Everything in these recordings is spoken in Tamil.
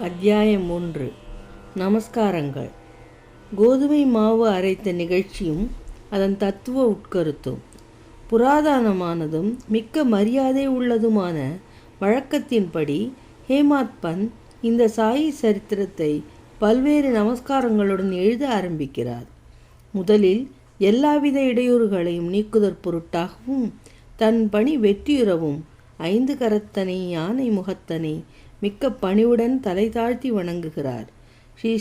அத்தியாயம் ஒன்று. நமஸ்காரங்கள். கோதுமை மாவு அரைத்த நிகழ்ச்சியும் அதன் தத்துவ உட்கருத்தும் புராதனமானதும் மிக்க மரியாதை உள்ளதுமான வழக்கத்தின்படி ஹேமாத் பந்த் இந்த சாயி சரித்திரத்தை பல்வேறு நமஸ்காரங்களுடன் எழுத ஆரம்பிக்கிறார். முதலில் எல்லாவித இடையூறுகளையும் நீக்குதற் பொருட்டாகவும் தன் பணி வெற்றியுறவும் ஐந்து கரத்தனை யானை முகத்தனை மிக்க பணிவுடன் தலை தாழ்த்தி வணங்குகிறார். ஸ்ரீ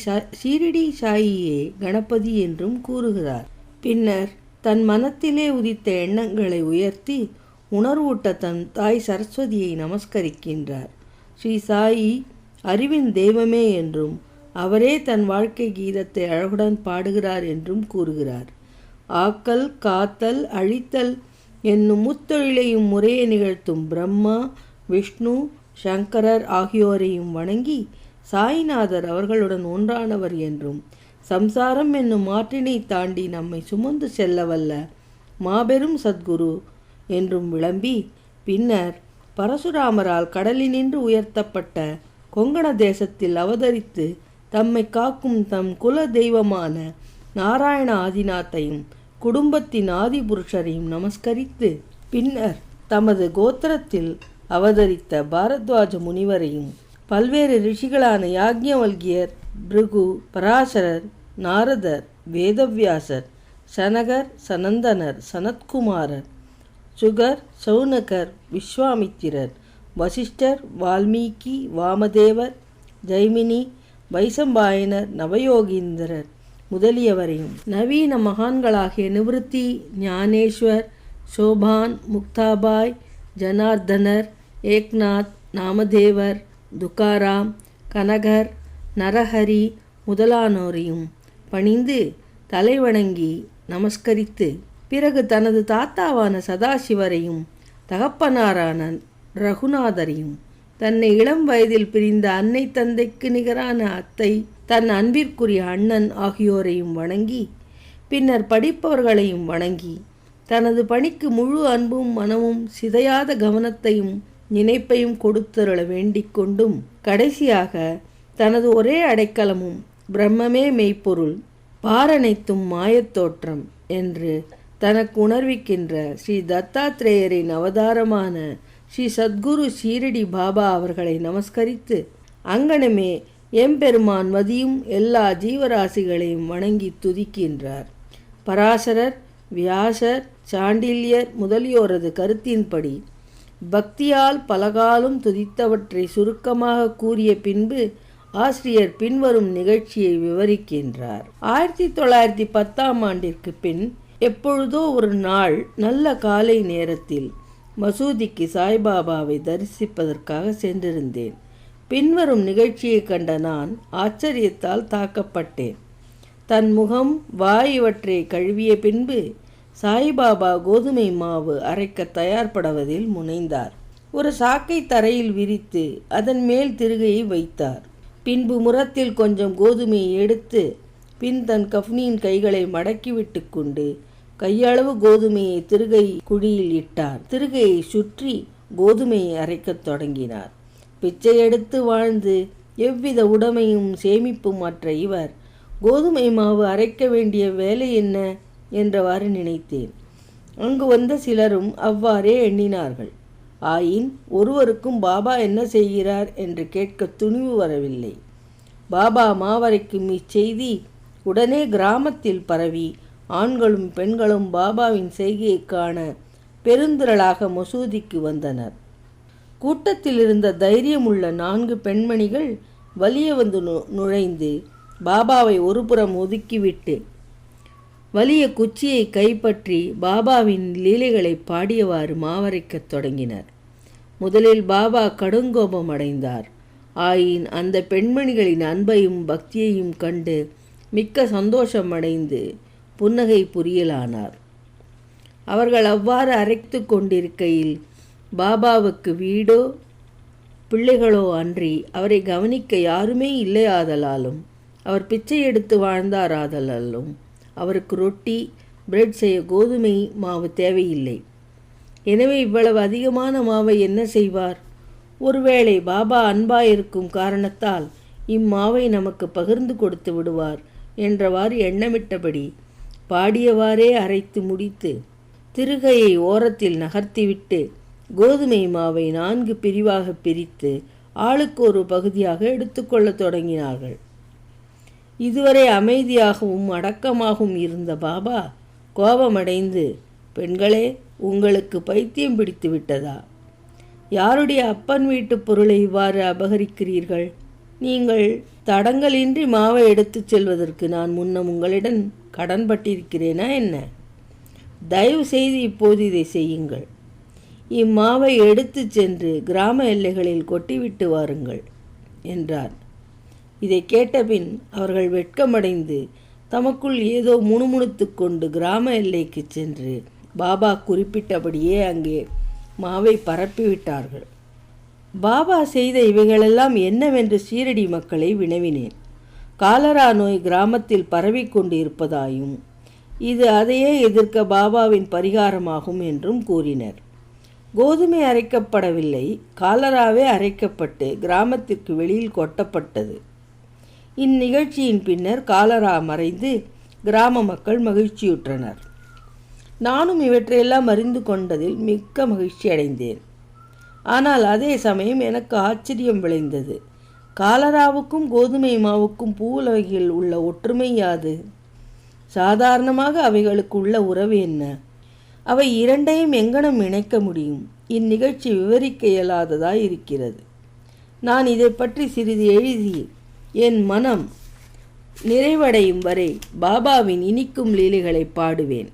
ஷீரடி சாயியே கணபதி என்றும் கூறுகிறார். பின்னர் தன் மனத்திலே உதித்த எண்ணங்களை உயர்த்தி உணர்வூட்ட தன் தாய் சரஸ்வதியை நமஸ்கரிக்கின்றார். ஸ்ரீ சாயி அறிவின் தெய்வமே என்றும் அவரே தன் வாழ்க்கை கீதத்தை அழகுடன் பாடுகிறார் என்றும் கூறுகிறார். ஆக்கல் காத்தல் அழித்தல் என்னும் முத்தொழிலையும் முறையை நிகழ்த்தும் பிரம்மா விஷ்ணு சங்கரர் ஆகியோரையும் வணங்கி சாய்நாதர் அவர்களுடன் ஒன்றானவர் என்றும் சம்சாரம் என்னும் ஆற்றினை தாண்டி நம்மை சுமந்து செல்லவல்ல மாபெரும் சத்குரு என்றும் விளம்பி பின்னர் பரசுராமரால் கடலினின்று உயர்த்தப்பட்ட கொங்கண தேசத்தில் அவதரித்து தம்மை காக்கும் தம் குல தெய்வமான நாராயண ஆதிநாத்தையும் குடும்பத்தின் ஆதிபுருஷரையும் நமஸ்கரித்து பின்னர் தமது கோத்திரத்தில் அவதரித்த பாரத்வாஜ முனிவரையும் பல்வேறு ரிஷிகளான யாக்ஞவல்கியர் பிருகு பராசரர் நாரதர் வேதவியாசர் சனகர் சனந்தனர் சனத்குமாரர் சுகர் சௌனகர் விஸ்வாமித்திரர் வசிஷ்டர் வால்மீகி வாமதேவர் ஜெய்மினி வைசம்பாயனர் நவயோகீந்திரர் முதலியவரையும் நவீன மகான்களாகிய நிவிருத்தி ஞானேஸ்வர் சோபான் முக்தாபாய் ஜனார்தனர் ஏக்நாத் நாமதேவர் துகாராம் கனகர் நரஹரி முதலானோரையும் பணிந்து தலைவணங்கி நமஸ்கரித்து பிறகு தனது தாத்தாவான சதாசிவரையும் தகப்பனாரான ரகுநாதரையும் தன்னை இளம் வயதில் பிரிந்த அன்னை தந்தைக்கு நிகரான அத்தை தன் அன்பிற்குரிய அண்ணன் ஆகியோரையும் வணங்கி பின்னர் படிப்பவர்களையும் வணங்கி தனது பணிக்கு முழு அன்பும் மனமும் சிதையாத கவனத்தையும் நினைப்பையும் கொடுத்தருள வேண்டிக் கொண்டும் கடைசியாக தனது ஒரே அடைக்கலமும் பிரம்மமே மெய்ப்பொருள் பாரனைத்தும் மாயத்தோற்றம் என்று தனக்கு உணர்விக்கின்ற ஸ்ரீ தத்தாத்ரேயரின் அவதாரமான ஸ்ரீ சத்குரு ஷீரடி பாபா அவர்களை நமஸ்கரித்து அங்கனமே எம்பெருமான் மதியும் எல்லா ஜீவராசிகளையும் வணங்கி துதிக்கின்றார். பராசரர் வியாசர் சாண்டில்யர் முதலியோரது கருத்தின்படி பக்தியால் பலகாலும் துதித்தவற்றை சுருக்கமாக கூறிய பின்பு ஆசிரியர் பின்வரும் நிகழ்ச்சியை விவரிக்கின்றார். ஆயிரத்தி தொள்ளாயிரத்தி பத்தாம் ஆண்டிற்கு பின் எப்பொழுதோ ஒரு நாள் நல்ல காலை நேரத்தில் மசூதிக்கு சாய்பாபாவை தரிசிப்பதற்காக சென்றிருந்தேன். பின்வரும் நிகழ்ச்சியை கண்ட நான் ஆச்சரியத்தால் தாக்கப்பட்டேன். தன் முகம் வாய் இவற்றை கழுவிய பின்பு சாய்பாபா கோதுமை மாவு அரைக்க தயார்படுவதில் முனைந்தார். ஒரு சாக்கை தரையில் விரித்து அதன் மேல் திருகையை வைத்தார். பின்பு முரத்தில் கொஞ்சம் கோதுமையை எடுத்து பின் தன் கஃப்னியின் கைகளை மடக்கிவிட்டு கொண்டு கையளவு கோதுமையை திருகை குழியில் இட்டார். திருகையை சுற்றி கோதுமையை அரைக்கத் தொடங்கினார். பிச்சை எடுத்து வாழ்ந்து எவ்வித உடமையும் சேமிப்பும் அற்ற இவர் கோதுமை மாவு அரைக்க வேண்டிய வேலை என்ன? என்றவாறு நினைத்தேன். அங்கு வந்த சிலரும் அவ்வாறே எண்ணினார்கள். ஆயின் ஒருவருக்கும் பாபா என்ன செய்கிறார் என்று கேட்க துணிவு வரவில்லை. பாபா மாவரைக்கும் இச்செய்தி உடனே கிராமத்தில் பரவி ஆண்களும் பெண்களும் பாபாவின் செய்கையை காண பெருந்திரளாக மசூதிக்கு வந்தனர். கூட்டத்தில் இருந்த தைரியமுள்ள நான்கு பெண்மணிகள் வலிய வந்து நு- நுழைந்து பாபாவை ஒருபுறம் ஒதுக்கிவிட்டு வலிய குச்சியை கைப்பற்றி பாபாவின் லீலைகளை பாடியவாறு மாவரைக்கத் தொடங்கினர். முதலில் பாபா கடுங்கோபம் அடைந்தார். ஆயின் அந்த பெண்மணிகளின் அன்பையும் பக்தியையும் கண்டு மிக்க சந்தோஷம் அடைந்து புன்னகை புரியலானார். அவர்கள் அவ்வாறு அரைத்து கொண்டிருக்கையில் பாபாவுக்கு வீடோ பிள்ளைகளோ அன்றி அவரை கவனிக்க யாருமே இல்லையாதலாலும் அவர் பிச்சை எடுத்து வாழ்ந்தாராதலாலும் அவருக்கு ரொட்டி பிரெட் செய்ய கோதுமை மாவு தேவையில்லை. எனவே இவ்வளவு அதிகமான மாவை என்ன செய்வார்? ஒருவேளை பாபா அன்பாயிருக்கும் காரணத்தால் இம்மாவை நமக்கு பகிர்ந்து கொடுத்து விடுவார் என்றவாறு எண்ணமிட்டபடி பாடியவாறே அரைத்து முடித்து திருகையை ஓரத்தில் நகர்த்திவிட்டு கோதுமை மாவை நான்கு பிரிவாக பிரித்து ஆளுக்கு ஒரு பகுதியாக எடுத்துக்கொள்ளத் தொடங்கினார்கள். இதுவரை அமைதியாகவும் அடக்கமாகவும் இருந்த பாபா கோபமடைந்து பெண்களே உங்களுக்கு பைத்தியம் பிடித்து விட்டதா? யாருடைய அப்பன் வீட்டு பொருளை இவ்வாறு அபகரிக்கிறீர்கள்? நீங்கள் தடங்கலின்றி மாவை எடுத்துச் செல்வதற்கு நான் முன்னம் உங்களிடம் கடன்பட்டிருக்கிறேனா என்ன? தயவு செய்து இப்போது இதை செய்யுங்கள். இம்மாவை எடுத்துச் சென்று கிராம எல்லைகளில் கொட்டிவிட்டு வாருங்கள் என்றார் இதை கேட்டபின் அவர்கள் வெட்கமடைந்து தமக்குள் ஏதோ முணுமுணுத்து கொண்டு கிராம எல்லைக்கு சென்று பாபா குறிப்பிட்டபடியே அங்கே மாவை பரப்பிவிட்டார்கள். பாபா செய்த இவைகளெல்லாம் என்னவென்று சீரடி மக்களை வினவினேன். காலரா நோய் கிராமத்தில் பரவிக்கொண்டு இருப்பதாயும் இது அதையே எதிர்க்க பாபாவின் பரிகாரமாகும் என்றும் கூறினர். கோதுமை அரைக்கப்படவில்லை காலராவே அரைக்கப்பட்டு கிராமத்திற்கு வெளியில் கொட்டப்பட்டது. இந்நிகழ்ச்சியின் பின்னர் காலரா மறைந்து கிராம மக்கள் மகிழ்ச்சியுற்றனர். நானும் இவற்றையெல்லாம் அறிந்து கொண்டதில் மிக்க மகிழ்ச்சி அடைந்தேன். ஆனால் அதே சமயம் எனக்கு ஆச்சரியம் விளைந்தது. காலராவுக்கும் கோதுமை மாவுக்கும் பூவுலகில் உள்ள ஒற்றுமை யாது? சாதாரணமாக அவைகளுக்கு உள்ள உறவு என்ன? அவை இரண்டையும் எங்கனம் இணைக்க முடியும்? இந்நிகழ்ச்சி விவரிக்க இயலாததாய் இருக்கிறது. நான் இதை பற்றி சிறிது எழுதி என் மனம் நிறைவடையும் வரை பாபாவின் இனிக்கும் லீலைகளை பாடுவேன்.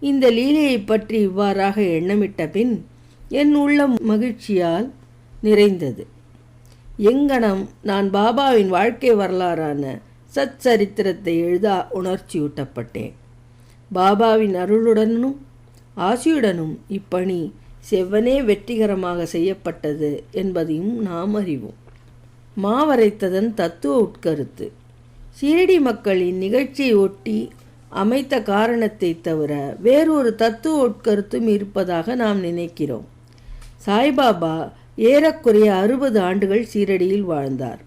இந்த லீலையை பற்றி இவ்வாறாக எண்ணமிட்ட பின் என் உள்ளம் மகிழ்ச்சியால் நிறைந்தது. எங்கனம் நான் பாபாவின் வாழ்க்கை வரலாறான சத் சரித்திரத்தை எழுத உணர்ச்சியூட்டப்பட்டேன். பாபாவின் அருளுடனும் ஆசியுடனும் இப்பணி செவ்வனே வெற்றிகரமாக செய்யப்பட்டது என்பதையும் நாம் அறிவோம். மாவரைத்ததன் தத்துவ உட்கருத்து. சீரடி மக்களின் நிகழ்ச்சியை ஒட்டி அமைத்த காரணத்தை தவிர வேறொரு தத்துவ உட்கருத்தும் இருப்பதாக நாம் நினைக்கிறோம். சாய்பாபா ஏறக்குறைய அறுபது ஆண்டுகள் சீரடியில் வாழ்ந்தார்.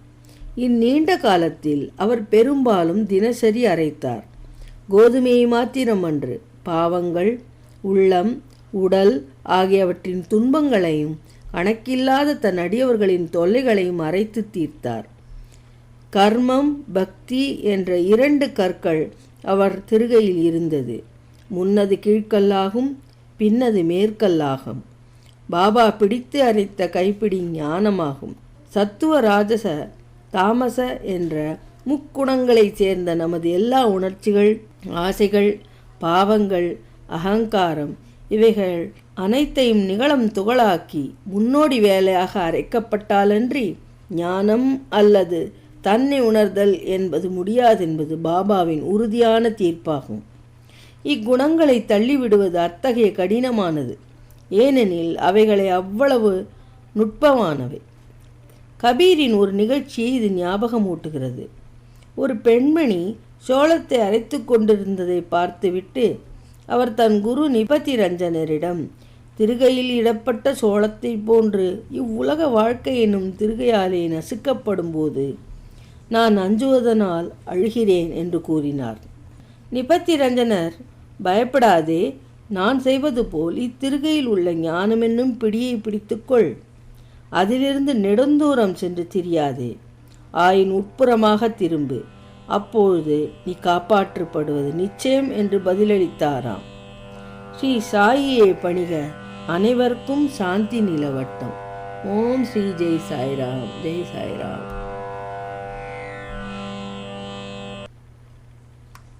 இந்நீண்ட காலத்தில் அவர் பெரும்பாலும் தினசரி அரைத்தார். கோதுமையை மாத்திரமன்று பாவங்கள் உள்ளம் உடல் ஆகியவற்றின் துன்பங்களையும் கணக்கில்லாத தன் அடியவர்களின் தொல்லைகளையும் அரைத்து தீர்த்தார். கர்மம் பக்தி என்ற இரண்டு கற்கள் அவர் திருகையில் இருந்தது. முன்னது கீழ்க்கல்லாகும் பின்னது மேற்கல்லாகும். பாபா பிடித்து அரைத்த கைப்பிடி ஞானமாகும். சத்துவ ராஜச தாமச என்ற முக்குணங்களைச் சேர்ந்த நமது எல்லா உணர்ச்சிகள் ஆசைகள் பாவங்கள் அகங்காரம் இவைகள் அனைத்தையும் நிகழம் துகளாக்கி முன்னோடி வேலையாக அரைக்கப்பட்டாலன்றி ஞானம் அல்லது தன்னை உணர்தல் என்பது முடியாதென்பது பாபாவின் உறுதியான தீர்ப்பாகும். இக்குணங்களை தள்ளிவிடுவது அத்தகைய கடினமானது. ஏனெனில் அவைகளை அவ்வளவு நுட்பமானவை. கபீரின் ஒரு நிகழ்ச்சியை இது ஞாபகமூட்டுகிறது. ஒரு பெண்மணி சோளத்தை அரைத்து கொண்டிருந்ததை பார்த்துவிட்டு அவர் தன் குரு நிபதி ரஞ்சனரிடம் திருகையில் இடப்பட்ட சோளத்தை போன்று இவ்வுலக வாழ்க்கை எனும் திருகையாலே நசுக்கப்படும் போது நான் அஞ்சுவதனால் அழுகிறேன் என்று கூறினார். நிபத்தி ரஞ்சனர் பயப்படாதே நான் செய்வது போல் இத்திருகையில் உள்ள ஞானமென்னும் பிடியை பிடித்துக்கொள். அதிலிருந்து நெடுந்தூரம் சென்று திரியாதே. ஆயின் உட்புறமாக திரும்பு. அப்பொழுது நீ காப்பாற்றப்படுவது நிச்சயம் என்று பதிலளித்தாராம். ஸ்ரீ சாயியை பணிக. அனைவருக்கும் சாந்தி நிலவட்டம். ஓம் ஸ்ரீ ஜெய் சாய்ராம் ஜெய் சாய்ராம்.